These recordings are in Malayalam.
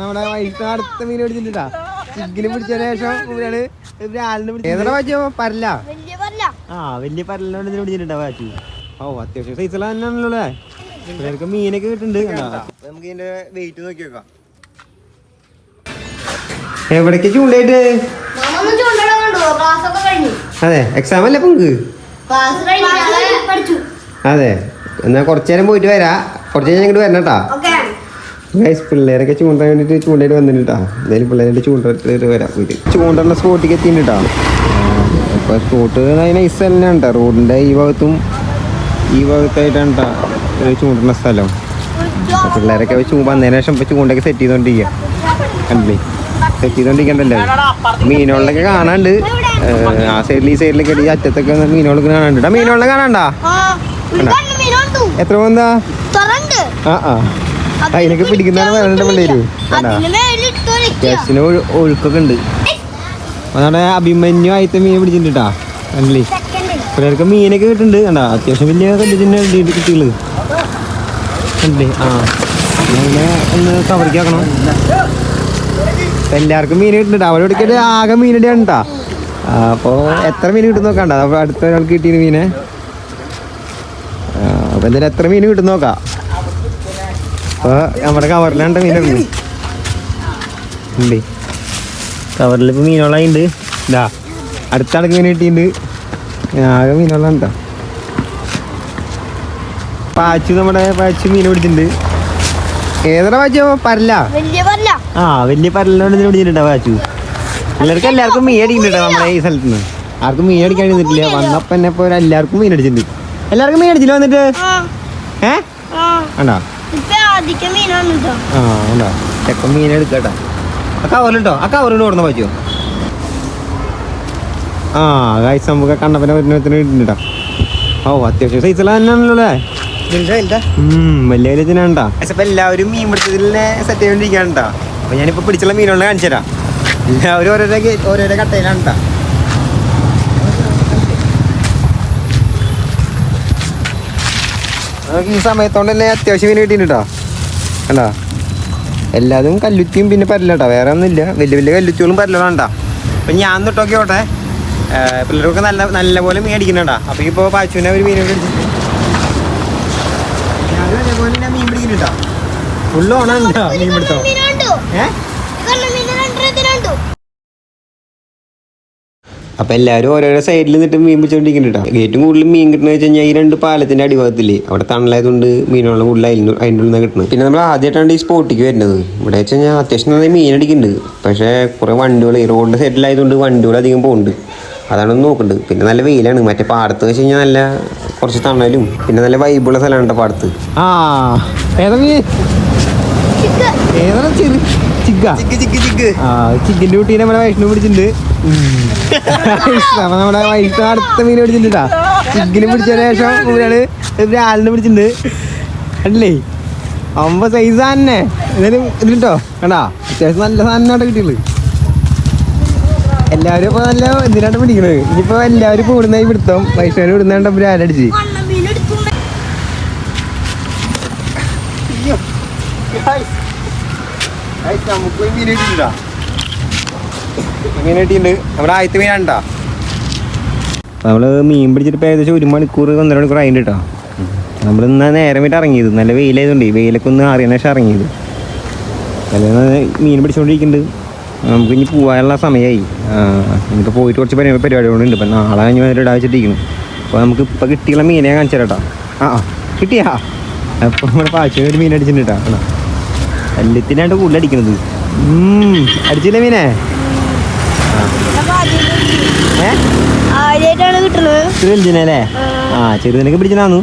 നമ്മുടെ വൈഫ് അടുത്ത മീൻ പിടിച്ചിട്ടാ ചിക്കിന് പിടിച്ച ശേഷം ഇവരാണ് ഒരാളിനെ പിടിച്ചത് ഏതാ വാച്ചോ പരല? ആ വലിയ പരലിനോട് ഇതിന് പിടിച്ചിട്ടുണ്ടാ പാച്ചു ഓ അത്യാവശ്യം സൈസുള്ള തന്നെയാണല്ലോ ഇവർക്ക് മീനൊക്കെ കിട്ടുന്നുണ്ട്. കണ്ടോ? നമുക്ക് ഇതിന്റെ വെയിറ്റ് നോക്കി നോക്കാം. എവിടേക്ക് ചൂണ്ടായിട്ട്? മാമൊന്നും ചൂണ്ടണം കണ്ടു? ക്ലാസ് ഒക്കെ കഴിഞ്ഞു. അതെ എക്സാം അല്ലേ പങ്ക് ക്ലാസ് കഴിഞ്ഞു. അതെ. എന്നാ കുറച്ചു നേരം പോയിട്ട് വരാ. കുറച്ച് കഴിഞ്ഞ് ഇങ്ങോട്ട് വരണം കേട്ടാ. ഓക്കെ ഗൈസ് പിള്ളേരൊക്കെ ചൂണ്ടാൻ വേണ്ടിട്ട് ചൂണ്ടയിട്ട് വന്നിട്ടാ എന്തായാലും പിള്ളേരുടെ ചൂണ്ടിട്ട് വരാം. വീട്ടിൽ ചൂണ്ടുള്ള സ്പോട്ടിലേക്ക് എത്തിയിട്ടാ അപ്പൊ സ്പോട്ട് നൈസ് തന്നെയാണ് റോഡിന്റെ ഈ ഭാഗത്തും ഈ ഭാഗത്തായിട്ടാണ് ട്ടാ ചൂണ്ടുന്ന സ്ഥലം. പിള്ളേരൊക്കെ ചൂ വന്നതിന് ശേഷം ഇപ്പൊ ചൂണ്ടൊക്കെ സെറ്റ് ചെയ്തോണ്ടിരിക്കേ. കണ്ടില്ലേ? സെറ്റ് ചെയ്തോണ്ടിരിക്കണ്ടല്ലേ. മീനുകളിലൊക്കെ കാണാണ്ട്. ആ സൈഡിൽ ഈ സൈഡിലൊക്കെ ഈ അറ്റത്തൊക്കെ മീനുകളൊക്കെ കാണാണ്ട്. മീനുകളിലെ കാണാണ്ടാ? എത്ര പോന്താ? ആ ആ. അതിനൊക്കെ പിടിക്കുന്നതാണ് വേണ്ട പിള്ളേര്? ഒഴുക്കൊക്കെ ഉണ്ട്. അതാണ് അഭിമന്യു ആയിട്ട് മീൻ പിടിച്ചിട്ടാ കണ്ടില്ലേ? അല്ലേ പിള്ളേർക്ക് മീനൊക്കെ കിട്ടുന്നുണ്ട്. കണ്ടാ? അത്യാവശ്യം വലിയ കണ്ടിട്ടുണ്ട് കിട്ടിയുള്ളത് അല്ലേ ആ. അങ്ങനെ ഒന്ന് കവറിക്ക് വെക്കണം. എല്ലാവർക്കും മീൻ കിട്ടുന്നുണ്ട്. അവിടെ എടുക്കട്ടെ ആകെ മീനടിയാണ് കേട്ടാ അപ്പോൾ എത്ര മീൻ കിട്ടും നോക്കണ്ട അപ്പോൾ അടുത്ത ഒരാൾക്ക് കിട്ടിയ മീനെ. അപ്പോൾ എന്തായാലും എത്ര മീൻ കിട്ടും നോക്കാം. അപ്പോൾ നമ്മുടെ കവറിലുണ്ട് മീനുണ്ട് ഉണ്ട്. കവറിൽ ഇപ്പോൾ മീനുകളുണ്ട് ഇതാ അടുത്ത ആൾക്ക് മീൻ കിട്ടിയിട്ടുണ്ട് ആകെ മീനുകളുണ്ട് എന്താ പാച്ചു നമ്മുടെ പാച്ചു മീൻ പിടിച്ചിട്ടുണ്ട്. ഏതാ പാച്ചു പരല ആ വലിയ പരലോണ്ട് പിടിച്ചിട്ടുണ്ടോ പാച്ചു. എല്ലാവർക്കും എല്ലാവർക്കും മീൻ അടിക്കുന്നുണ്ടോ നമ്മുടെ ഈ സ്ഥലത്ത് നിന്ന് ആർക്കും മീൻ അടിക്കാൻ ഇരുന്നിട്ടില്ല വന്നപ്പോ എന്നെ പോലെ എല്ലാവർക്കും മീൻ അടിച്ചിട്ടുണ്ട്. എല്ലാവർക്കും മീൻ അടിച്ചില്ല വന്നിട്ട്? ആ. ഏ? ആ. ആദ്യത്തെ മീനാണ് കേട്ടോ ആ ആണ്ടാ ചെക്കൻ മീൻ എടുക്കട്ടാ? ആ കവറിലിട്ടോ ആ ഓടുന്ന പാച്ചോ ആ ഗൈസ് നമുക്ക് കണ്ണപ്പനെ വരുന്നതിന് ഇട്ടുണ്ടാ ഓ അത്യാവശ്യം സൈസുള്ള തന്നെയാണല്ലോ അല്ലേ? വലിയ വലിയ ഇതിനാണ്ടാ ഇപ്പൊ എല്ലാവരും മീൻ പിടിച്ചതിനെ സെറ്റ് ചെയ്തോണ്ടിരിക്കാനുണ്ടാ അപ്പൊ ഞാനിപ്പോ പിടിച്ചുള്ള മീനുകളെ കാണിച്ചു തരാം. എല്ലാവരും ഓരോരോ ഓരോരോ കട്ടയിലാണ്ടാ നമുക്ക് ഈ സമയത്തോണ്ട് തന്നെ അത്യാവശ്യം മീൻ കിട്ടിയിട്ടാ കണ്ടാ എല്ലാതും കല്ലുത്തിയും പിന്നെ പരലട്ടാ. വേറെ ഒന്നുമില്ല. വലിയ വലിയ കല്ലുത്തികളും പരലുണ്ടാ അപ്പൊ ഞാൻ തൊട്ടൊക്കെ ഓട്ടെ. പിള്ളേർക്ക് നല്ല നല്ല പോലെ മീൻ അടിക്കുന്നുണ്ടാ. അപ്പൊ ഇപ്പൊ പാച്ചുവിനെ ഒരു മീൻ പിടിച്ചു ഞാനും അതേപോലെ മീൻ പിടിക്കുന്നുണ്ടാ. ഫുള്ള് ഓണാണ്ടാ മീൻ പിടുത്തോ. ഏ? ഏഹ് കണ്ണു മീൻ രണ്ടെണ്ണത്തിന് കണ്ടു അപ്പൊ എല്ലാവരും ഓരോരോ സൈഡിൽ നിന്നിട്ട് മീൻ പിടിച്ചോണ്ടിരിക്കുന്നുണ്ട് കേട്ടോ ഏറ്റവും കൂടുതൽ മീൻ കിട്ടുന്നത് വെച്ച് കഴിഞ്ഞാൽ ഈ രണ്ട് പാലത്തിന്റെ അടിഭാഗത്തില്ലേ അവിടെ തണലായതുകൊണ്ട് മീനുകളെ കൂടുതൽ അതിന്റെ അതിന്റെ ഉള്ളിൽ കിട്ടുന്നത് പിന്നെ നമ്മൾ ആദ്യമായിട്ടാണ് ഈ സ്പോട്ടിക്ക് വരുന്നത്. ഇവിടെ വെച്ച് കഴിഞ്ഞാൽ അത്യാവശ്യം നന്നായി മീൻ അടിക്കുന്നുണ്ട് പക്ഷേ കുറെ വണ്ടികൾ ഈ റോഡിന്റെ സൈഡിലായതുകൊണ്ട് വണ്ടികൾ അധികം പോകുന്നുണ്ട് അതാണ് ഒന്ന് നോക്കുന്നുണ്ട് പിന്നെ നല്ല വെയിലാണ്. മറ്റേ പാടത്ത് വെച്ച് കഴിഞ്ഞാൽ നല്ല കുറച്ച് തണലും പിന്നെ നല്ല വൈബുള്ള സ്ഥലമാണ് പാടത്ത്. ആ ഏതാ ഏതാണ് ഏതാ കുട്ടീനെ നമ്മുടെ വൈഷ്ണു പിടിച്ചിട്ടുണ്ട്. നമ്മുടെ അടുത്ത മീൻ പിടിച്ചിട്ടാ ചിക്കന് പിടിച്ചതിന് ശേഷം ഇവരാണ് ഒരാളിനെ പിടിച്ചിട്ടുണ്ട്. കണ്ടില്ലേ? അമ്പ സൈസ് തന്നെ എന്തായാലും ഇതിട്ടോ കണ്ടാ? അത്യാവശ്യം നല്ല സാധനം കിട്ടിയുള്ളു എല്ലാവരും ഇപ്പൊ നല്ല എന്തിനാണ് പിടിക്കണത്? ഇനിയിപ്പോ എല്ലാവരും കൂടുന്ന പിടുത്തം വൈഷ്ണവന് വിടുന്നുണ്ട് ഇവർ ആലടിച്ച് Guys നമുക്ക് മീൻ കിട്ടിയിട്ടാ മീൻ പിടിച്ചിട്ട് ഏകദേശം ഒരു മണിക്കൂർ ഒന്നര മണിക്കൂർ അതിന്റെ കേട്ടോ നമ്മൾ ഇന്ന് നേരം വേണ്ടി ഇറങ്ങിയത്. നല്ല വെയിലായതുകൊണ്ട് വെയിലൊക്കെ ഒന്ന് അറിയുന്ന ശേഷം ഇറങ്ങിയത്. നല്ല മീൻ പിടിച്ചുകൊണ്ടിരിക്കുന്നുണ്ട് നമുക്ക് ഇനി പോകാനുള്ള സമയമായി നമുക്ക് പോയിട്ട് കുറച്ച് പരിപാടി പരിപാടികളുണ്ട് ഇപ്പം നാളെ കഴിഞ്ഞ് വന്നിട്ട് ഇടാ വെച്ചിട്ടിരിക്കുന്നു. അപ്പോൾ നമുക്ക് ഇപ്പം കിട്ടിയുള്ള മീനെ കാണിച്ചു ആ കിട്ടിയാ? അപ്പോൾ നമ്മുടെ പാച്ചു ഒരു മീൻ അടിച്ചിട്ടുണ്ട് കേട്ടോ എല്ലാത്തിനായിട്ട് കൂടുതൽ അടിക്കുന്നത് അടിച്ചില്ലേ മീനെ? ചെറുതിനല്ലേ ആ. ചെറുതിനൊക്കെ പിടിച്ചതാന്നു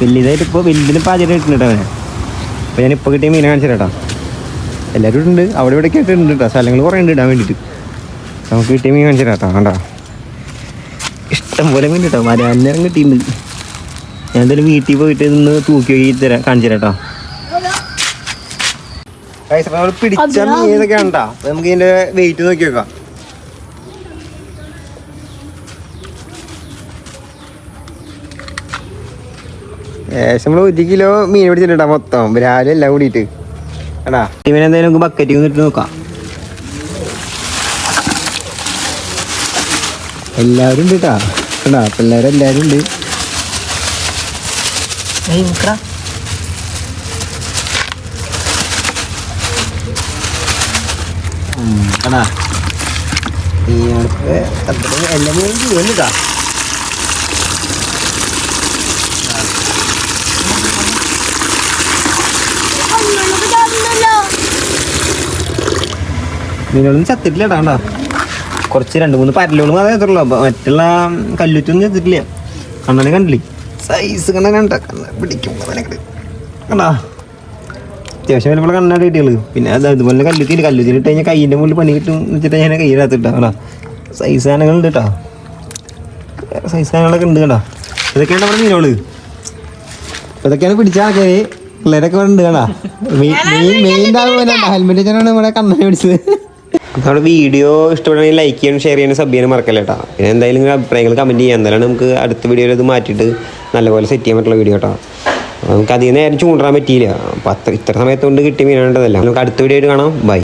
വലിയതായിട്ട് ഇപ്പോൾ വലിയതിന് പാചകം കിട്ടുന്നുണ്ട് അവനെ. അപ്പോൾ ഞാൻ ഇപ്പോൾ കിട്ടിയ മീനെ കാണിച്ചു കേട്ടോ. എല്ലാവരും ഉണ്ട് അവിടെ ഇവിടെ ഒക്കെ ഇട്ടുണ്ട് കേട്ടോ. സ്ഥലങ്ങൾ കുറേ ഉണ്ട് ഇടാൻ വേണ്ടിയിട്ട്. നമുക്ക് കിട്ടിയ മീൻ കാണിച്ചു കേട്ടോ. കണ്ടോ? ഇഷ്ടം പോലെ മീൻ കേട്ടോ. മലയാളം കിട്ടിയിട്ടുണ്ട്. ഞാൻ എന്തായാലും വീട്ടിൽ പോയിട്ട് ഇന്ന് തൂക്കി തരാം. കാണിച്ചു കേട്ടോ. പിടിച്ച മീൻ ഏതൊക്കെ ഉണ്ടോ നമുക്ക് ഇതിന്റെ വെയിറ്റ് നോക്കി നോക്കാം ഏകദേശം നമ്മൾ ഒരു കിലോ മീൻ പിടിച്ചിട്ടുണ്ടാ മൊത്തം. രാവിലെ എല്ലാം കൂടിയിട്ട്. എടാ ഇവനെ എന്തായാലും നമുക്ക് ബക്കറ്റിൽ നിന്ന് ഇട്ട് നോക്കാം. എല്ലാവരും ഉണ്ട് കേട്ടാ എടാ പിള്ളേരെല്ലാരും ഉണ്ട്. ഉം, ഈ ഇയാൾക്ക് എല്ലാം ചാടുന്നല്ലോ മീനുകളൊന്നും ചത്തിട്ടില്ല കേട്ടാ കുറച്ച് രണ്ട് മൂന്ന് പരലുകളും അതേ എത്തുള്ളൂ മറ്റുള്ള കല്ലുറ്റൊന്നും ചത്തിട്ടില്ല. കണ്ണനെ കണ്ടില്ലേ? സൈസ് കണ്ണനുണ്ട കണ്ണ പിടിക്കും കണ്ടാ? അത്യാവശ്യം വരുമ്പോൾ കണ്ണാടി കിട്ടിയുള്ളൂ. പിന്നെ അത് അതുപോലെ കല്ലുത്തിയിട്ട് കല്ലുത്തിട്ട് കഴിഞ്ഞാൽ കയ്യിന്റെ മുകളിൽ പണി കിട്ടും എന്ന് വെച്ചിട്ട് ഞാൻ കയ്യിനകത്തിട്ടാ കണ്ടാ. സൈസ് സാധനങ്ങളുണ്ട് കേട്ടോ. സൈസ് സാധനങ്ങളൊക്കെ ഉണ്ട് കേട്ടോ ഇതൊക്കെയാണ് നമ്മുടെ മീനോൾ ഇതൊക്കെയാണ് ഇതൊക്കെയാണ് ആൾക്കാര്. പിള്ളേരൊക്കെ ഉണ്ട് കേട്ടോ മെയിൻ ഹെൽമെറ്റ് വെച്ചാണ് നമ്മുടെ കണ്ണനെ പിടിച്ചത്. നമ്മുടെ വീഡിയോ ഇഷ്ടപ്പെടുകയാണെങ്കിൽ ലൈക്ക് ചെയ്യാനും ഷെയർ ചെയ്യാനും സബ് ചെയ്യാനും മറക്കല്ല കേട്ടോ. പിന്നെ എന്തായാലും നിങ്ങളുടെ അഭിപ്രായങ്ങൾ കമന്റ് ചെയ്യാം. എന്തായാലും നമുക്ക് അടുത്ത വീഡിയോയിൽ ഇത് മാറ്റിയിട്ട് നല്ലപോലെ സെറ്റ് ചെയ്യാൻ പറ്റുള്ള വീഡിയോ കേട്ടോ. നമുക്ക് അധികം നേരം ചൂണ്ടാൻ പറ്റിയില്ല. അപ്പം അത്ര ഇത്ര സമയത്ത് കൊണ്ട് കിട്ടിയ മീനാണ്ടതല്ല നമുക്ക് അടുത്ത വീഡിയോ ആയിട്ട് കാണാം. ബൈ